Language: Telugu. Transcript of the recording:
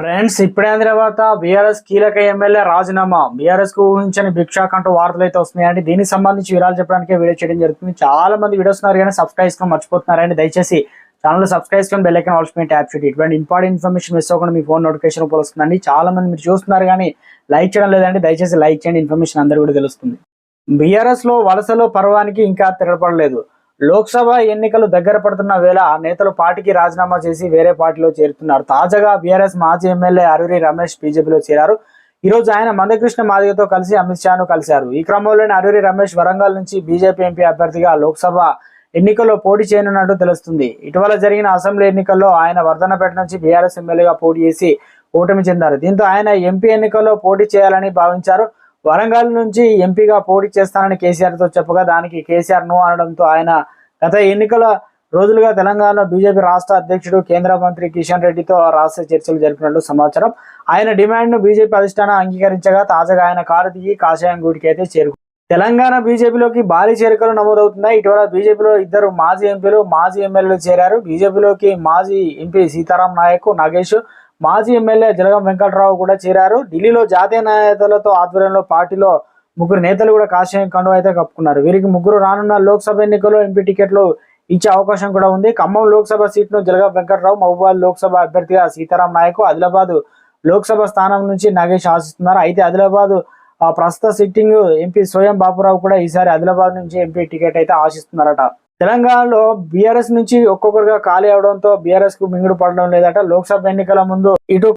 ఫ్రెండ్స్ ఇప్పుడే తర్వాత బీఆర్ఎస్ కీలక ఎమ్మెల్యే రాజీనామా. బీఆర్ఎస్కు ఊహించని భిక్షాక్ అంటూ వార్తలు అయితే వస్తున్నాయండి. దీనికి సంబంధించి వివరాలు చెప్పడానికి వీడియో చేయడం జరుగుతుంది. చాలా మంది వీడియోస్ ఉన్నారు కానీ సబ్స్క్రైబ్ చేసుకొని మర్చిపోతున్నారండి. దయచేసి ఛానల్ సబ్స్క్రైబ్ చేసుకొని బెల్లైకన్ ఐకాన్ ఆల్స్ మీద ట్యాప్ చేయండి. ఇటువంటి ఇంపార్టెంట్ ఇన్ఫర్మేషన్ మిస్ అవ్వకుండా మీ ఫోన్ నోటిఫికేషన్ రూపంలో వస్తుందండి. చాలా మంది మీరు చూస్తున్నారు కానీ లైక్ చేయడం లేదండి. దయచేసి లైక్ చేయండి. ఇన్ఫర్మేషన్ అందరూ కూడా తెలుస్తుంది. బీఆర్ఎస్లో వలసలో పర్వానికి ఇంకా తిరగపడలేదు లోక్సభ ఎన్నికలు దగ్గర పడుతున్న వేళ నేతలు పార్టీకి రాజీనామా చేసి వేరే పార్టీలో చేరుతున్నారు. తాజాగా బీఆర్ఎస్ మాజీ ఎమ్మెల్యే అరూరి రమేష్ బీజేపీలో చేరారు. ఈ రోజు ఆయన మందకృష్ణ మాదిగతో కలిసి అమిత్ షాను కలిశారు. ఈ క్రమంలోనే అరూరి రమేష్ వరంగల్ నుంచి బీజేపీ ఎంపీ అభ్యర్థిగా లోక్సభ ఎన్నికల్లో పోటీ చేయనున్నట్టు తెలుస్తుంది. ఇటీవల జరిగిన అసెంబ్లీ ఎన్నికల్లో ఆయన వర్ధనపేట నుంచి బీఆర్ఎస్ ఎమ్మెల్యేగా పోటీ చేసి ఓటమి చెందారు. దీంతో ఆయన ఎంపీ ఎన్నికల్లో పోటీ చేయాలని భావించారు. వరంగల్ నుంచి ఎంపీగా పోటీ చేస్తానని కేసీఆర్తో చెప్పగా దానికి కేసీఆర్ నో అనడంతో ఆయన గత ఎన్నికల రోజులుగా తెలంగాణ బీజేపీ రాష్ట్ర అధ్యక్షుడు కేంద్ర మంత్రి కిషన్ రెడ్డితో రాష్ట్ర చర్చలు జరిపినట్లు సమాచారం. ఆయన డిమాండ్ను బీజేపీ అధిష్టానం అంగీకరించగా తాజాగా ఆయన కారు దిగి కాషాయం గూటికి అయితే చేరుకు తెలంగాణ బీజేపీలోకి భారీ చేరికలు నమోదవుతున్నాయి. ఇటీవల బీజేపీలో ఇద్దరు మాజీ ఎంపీలు మాజీ ఎమ్మెల్యేలు చేరారు. బీజేపీలోకి మాజీ ఎంపీ సీతారాం నాయక్ నాగేష్ మాజీ ఎమ్మెల్యే జలగం వెంకటరావు కూడా చేరారు. ఢిల్లీలో జాతీయ నేతలతో ఆధ్వర్యంలో పార్టీలో ముగ్గురు నేతలు కూడా కాషాయం కండువ అయితే కప్పుకున్నారు. వీరికి ముగ్గురు రానున్న లోక్సభ ఎన్నికల్లో ఎంపీ టికెట్లు ఇచ్చే అవకాశం కూడా ఉంది. ఖమ్మం లోక్సభ సీట్ను జలగం వెంకటరావు మహబూబాద్ లోక్సభ అభ్యర్థిగా సీతారాం నాయకు ఆదిలాబాద్ లోక్సభ స్థానం నుంచి నాగేష్ ఆశిస్తున్నారు. అయితే ఆదిలాబాద్ ఆ ప్రస్తుత సిట్టింగ్ ఎంపీ స్వయం బాపురావు కూడా ఈసారి ఆదిలాబాద్ నుంచి ఎంపీ టికెట్ అయితే ఆశిస్తున్నారట. తెలంగాణలో బీఆర్ఎస్ నుంచి ఒక్కొక్కరుగా ఖాళీ అవడంతో బీఆర్ఎస్కు మింగుడు పడడం లేదట లోక్సభ ఎన్నికల ముందు ఇటు